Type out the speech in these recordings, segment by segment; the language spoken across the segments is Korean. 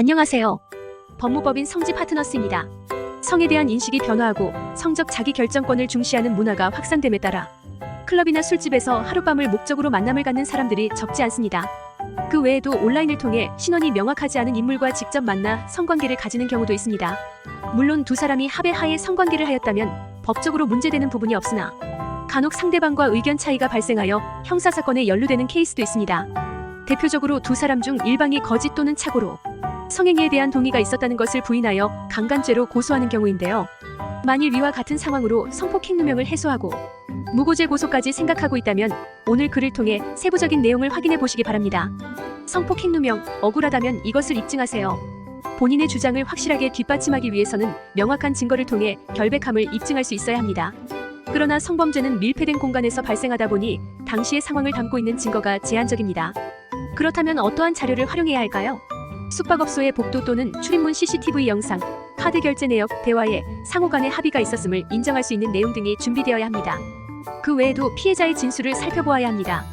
안녕하세요. 법무법인 성지 파트너스입니다. 성에 대한 인식이 변화하고 성적 자기 결정권을 중시하는 문화가 확산됨에 따라 클럽이나 술집에서 하룻밤을 목적으로 만남을 갖는 사람들이 적지 않습니다. 그 외에도 온라인을 통해 신원이 명확하지 않은 인물과 직접 만나 성관계를 가지는 경우도 있습니다. 물론 두 사람이 합의 하에 성관계를 하였다면 법적으로 문제되는 부분이 없으나 간혹 상대방과 의견 차이가 발생하여 형사사건에 연루되는 케이스도 있습니다. 대표적으로 두 사람 중 일방이 거짓 또는 착오로 성행위에 대한 동의가 있었다는 것을 부인하여 강간죄로 고소하는 경우인데요. 만일 위와 같은 상황으로 성폭행 누명을 해소하고 무고죄 고소까지 생각하고 있다면 오늘 글을 통해 세부적인 내용을 확인해 보시기 바랍니다. 성폭행 누명 억울하다면 이것을 입증하세요. 본인의 주장을 확실하게 뒷받침하기 위해서는 명확한 증거를 통해 결백함을 입증할 수 있어야 합니다. 그러나 성범죄는 밀폐된 공간에서 발생하다 보니 당시의 상황을 담고 있는 증거가 제한적입니다. 그렇다면 어떠한 자료를 활용해야 할까요? 숙박업소의 복도 또는 출입문 CCTV 영상, 카드 결제 내역, 대화에 상호 간의 합의가 있었음을 인정할 수 있는 내용 등이 준비되어야 합니다. 그 외에도 피해자의 진술을 살펴보아야 합니다.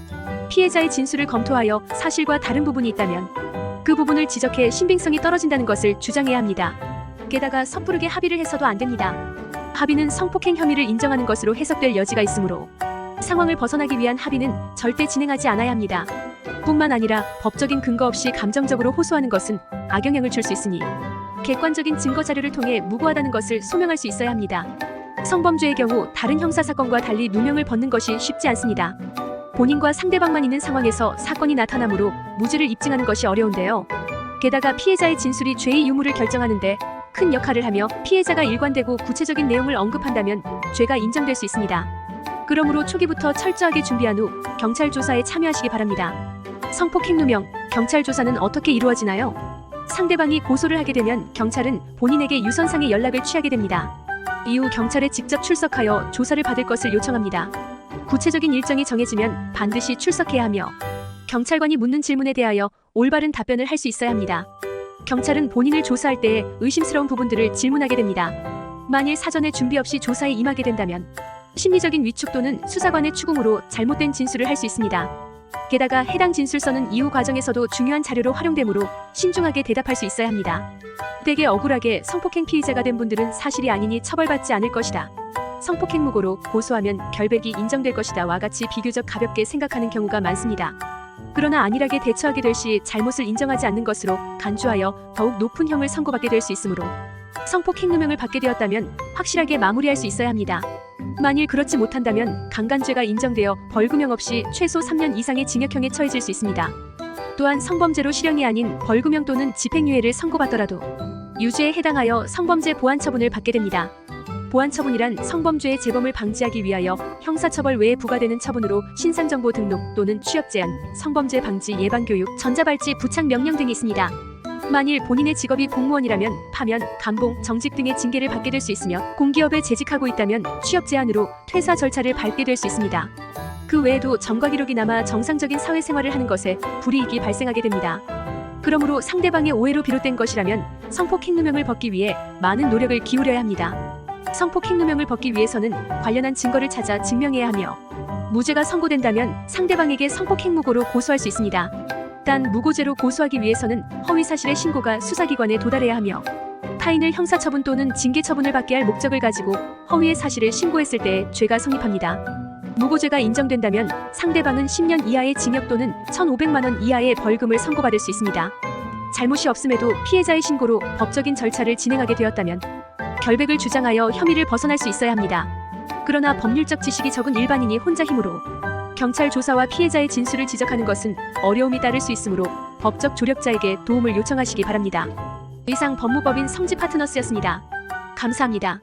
피해자의 진술을 검토하여 사실과 다른 부분이 있다면 그 부분을 지적해 신빙성이 떨어진다는 것을 주장해야 합니다. 게다가 섣부르게 합의를 해서도 안 됩니다. 합의는 성폭행 혐의를 인정하는 것으로 해석될 여지가 있으므로 상황을 벗어나기 위한 합의는 절대 진행하지 않아야 합니다. 뿐만 아니라 법적인 근거 없이 감정적으로 호소하는 것은 악영향을 줄 수 있으니 객관적인 증거 자료를 통해 무고하다는 것을 소명할 수 있어야 합니다. 성범죄의 경우 다른 형사 사건과 달리 누명을 벗는 것이 쉽지 않습니다. 본인과 상대방만 있는 상황에서 사건이 나타나므로 무죄를 입증하는 것이 어려운데요. 게다가 피해자의 진술이 죄의 유무를 결정하는데 큰 역할을 하며 피해자가 일관되고 구체적인 내용을 언급한다면 죄가 인정될 수 있습니다. 그러므로 초기부터 철저하게 준비한 후 경찰 조사에 참여하시기 바랍니다. 성폭 행 누명, 경찰 조사는 어떻게 이루어지나요? 상대방이 고소를 하게 되면 경찰은 본인에게 유선상의 연락을 취하게 됩니다. 이후 경찰에 직접 출석하여 조사를 받을 것을 요청합니다. 구체적인 일정이 정해지면 반드시 출석해야 하며 경찰관이 묻는 질문에 대하여 올바른 답변을 할 수 있어야 합니다. 경찰은 본인을 조사할 때에 의심스러운 부분들을 질문하게 됩니다. 만일 사전에 준비 없이 조사에 임하게 된다면 심리적인 위축 또는 수사관의 추궁으로 잘못된 진술을 할 수 있습니다. 게다가 해당 진술서는 이후 과정에서도 중요한 자료로 활용되므로 신중하게 대답할 수 있어야 합니다. 되게 억울하게 성폭행 피의자가 된 분들은 사실이 아니니 처벌받지 않을 것이다. 성폭행 무고로 고소하면 결백이 인정될 것이다와 같이 비교적 가볍게 생각하는 경우가 많습니다. 그러나 안일하게 대처하게 될 시 잘못을 인정하지 않는 것으로 간주하여 더욱 높은 형을 선고받게 될 수 있으므로 성폭행 누명을 받게 되었다면 확실하게 마무리할 수 있어야 합니다. 만일 그렇지 못한다면 강간죄가 인정되어 벌금형 없이 최소 3년 이상의 징역형에 처해질 수 있습니다. 또한 성범죄로 실형이 아닌 벌금형 또는 집행유예를 선고받더라도 유죄에 해당하여 성범죄 보완 처분을 받게 됩니다. 보완 처분이란 성범죄의 재범을 방지하기 위하여 형사처벌 외에 부과되는 처분으로 신상정보 등록 또는 취업 제한, 성범죄 방지 예방 교육, 전자발찌 부착 명령 등이 있습니다. 만일 본인의 직업이 공무원이라면 파면, 감봉, 정직 등의 징계를 받게 될 수 있으며 공기업에 재직하고 있다면 취업 제한으로 퇴사 절차를 밟게 될 수 있습니다. 그 외에도 점과 기록이 남아 정상적인 사회생활을 하는 것에 불이익이 발생하게 됩니다. 그러므로 상대방의 오해로 비롯된 것이라면 성폭행 누명을 벗기 위해 많은 노력을 기울여야 합니다. 성폭행 누명을 벗기 위해서는 관련한 증거를 찾아 증명해야 하며 무죄가 선고된다면 상대방에게 성폭행 무고로 고소할 수 있습니다. 단 무고죄로 고소하기 위해서는 허위 사실의 신고가 수사기관에 도달해야 하며 타인을 형사처분 또는 징계처분을 받게 할 목적을 가지고 허위의 사실을 신고했을 때 죄가 성립합니다. 무고죄가 인정된다면 상대방은 10년 이하의 징역 또는 1,500만 원 이하의 벌금을 선고받을 수 있습니다. 잘못이 없음에도 피해자의 신고로 법적인 절차를 진행하게 되었다면 결백을 주장하여 혐의를 벗어날 수 있어야 합니다. 그러나 법률적 지식이 적은 일반인이 혼자 힘으로 경찰 조사와 피해자의 진술을 지적하는 것은 어려움이 따를 수 있으므로 법적 조력자에게 도움을 요청하시기 바랍니다. 이상 법무법인 성지 파트너스였습니다. 감사합니다.